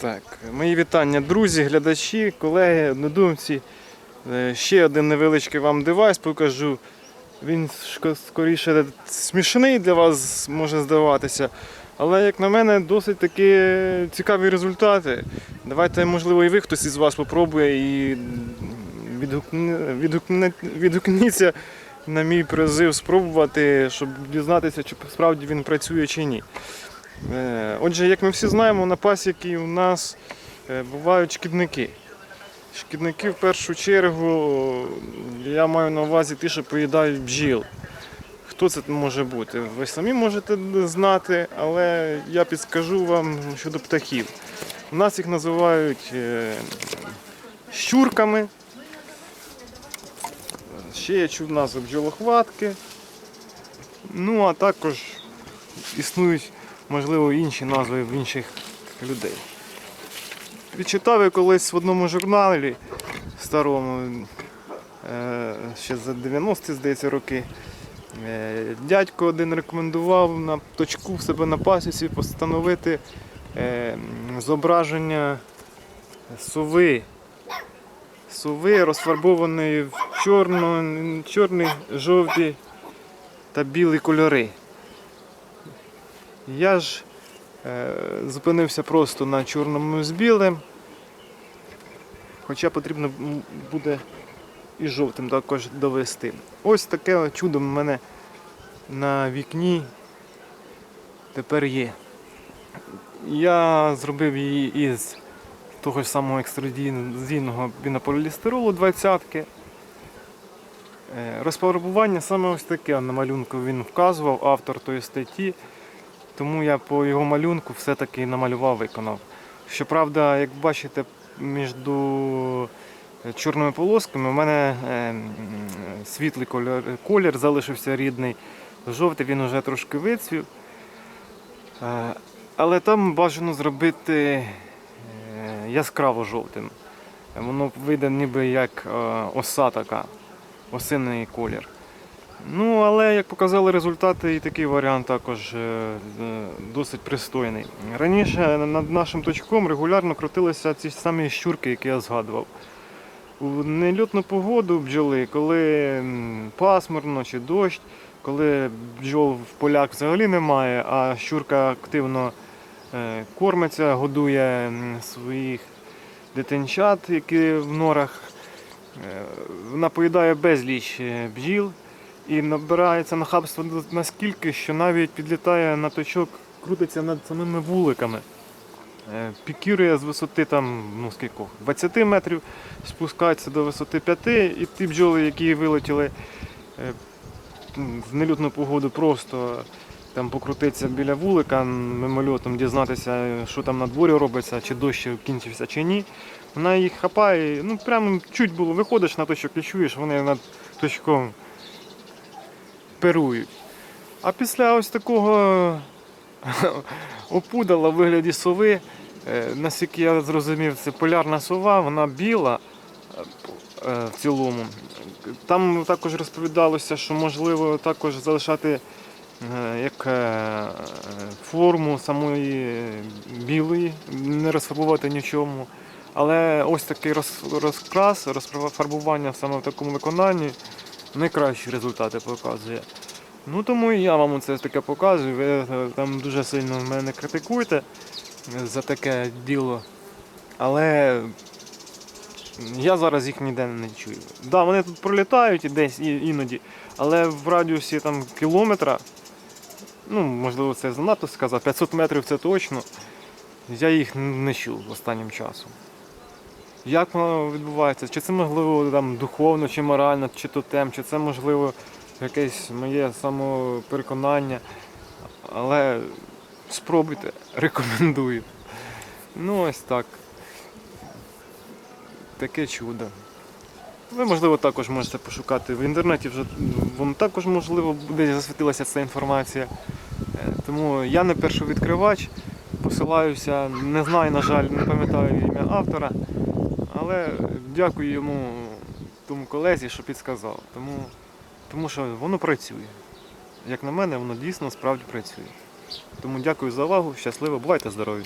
Так, мої вітання, друзі, глядачі, колеги, однодумці. Е, Ще один невеличкий вам девайс покажу. Він скоріше смішний для вас може здаватися. Але, як на мене, досить таки цікаві результати. Давайте, можливо, і ви хтось із вас попробує і відгукніться на мій призив спробувати, щоб дізнатися, чи справді він працює чи ні. Е, Отже, як ми всі знаємо, на пасіки у нас е, бувають шкідники. Шкідники в першу чергу, я маю на увазі ті, що поїдають бджіл. Хто це може бути? Ви самі можете знати, але я підскажу вам щодо птахів. У нас їх називають е, щурками. Ще я чув назву бджолохватки. Ну, а також існують, можливо, інші назви в інших людей. Відчитав я колись в одному журналі старому, е, ще за 90-ті, здається, роки. Е, Дядько один рекомендував на точку в себе на пасіці постановити е, зображення сови. Сови розфарбованої в чорно, чорні, жовті та білі кольори. Я ж е, зупинився просто на чорному з білим. Хоча потрібно буде і жовтим також довести. Ось таке чудо в мене на вікні тепер є. Я зробив її із того ж самого екструдійного бінополістиролу 20-ки. Е, Розфарбування саме ось таке на малюнку він вказував, автор тої статті. Тому я по його малюнку все-таки намалював, виконав. Щоправда, як бачите, між чорними полосками у мене е, світлий колір, колір залишився рідний. Жовтий він вже трошки вицвів. Е, Але там бажано зробити е, яскраво жовтим. Воно вийде ніби як е, оса така, осинний колір. Ну, але як показали результати, і такий варіант також е, е, досить пристойний. Раніше над нашим точком регулярно крутилися ці самі щурки, які я згадував. У нельотну погоду бджоли, коли пасмурно чи дощ, коли бджол в полях взагалі немає, а щурка активно е, кормиться, годує своїх дитинчат, які в норах. Вона поїдає безліч бджіл і набирається нахабство наскільки, що навіть підлітає на точок, крутиться над самими вуликами. Е, Пікірує з висоти там, ну скількох, 20 метрів, спускається до висоти 5, і ті бджоли, які вилетіли е, в нелюдну погоду, просто там покрутитися біля вулика мимольотом, дізнатися, що там на дворі робиться, чи дощ кінчився, чи ні. Вона їх хапає, ну прямо чуть було виходиш на точок і чуєш, вони над точком перують. А після ось такого опудала в вигляді сови, е, наскільки я зрозумів, це полярна сова, вона біла е, в цілому. Там також розповідалося, що можливо також залишати е, як форму самої білої, не розфарбувати нічому. Але ось такий розкрас, розфарбування саме в такому виконанні найкращі результати показує. Ну тому і я вам це таке показую. Ви е, там дуже сильно мене критикуєте за таке діло. Але я зараз їх ніде не чую. Так, да, вони тут пролітають десь іноді, але в радіусі там кілометра, ну можливо це занадто сказав, 500 метрів це точно. Я їх не чув останнім часом. Як воно відбувається? Чи це можливо там духовно, чи морально, чи тотем, чи це можливо якесь моє самопереконання. Але спробуйте, рекомендую. Ну ось так. Таке чудо. Ви, можливо, також можете пошукати в інтернеті, вже вам також можливо десь засвітилася ця інформація. Е, Тому я не першовідкривач, посилаюся, не знаю, на жаль, не пам'ятаю ім'я автора, але дякую йому, тому колезі, що підсказав. Тому, тому що воно працює. Як на мене, воно дійсно справді працює. Тому дякую за увагу, щасливо, бувайте здорові!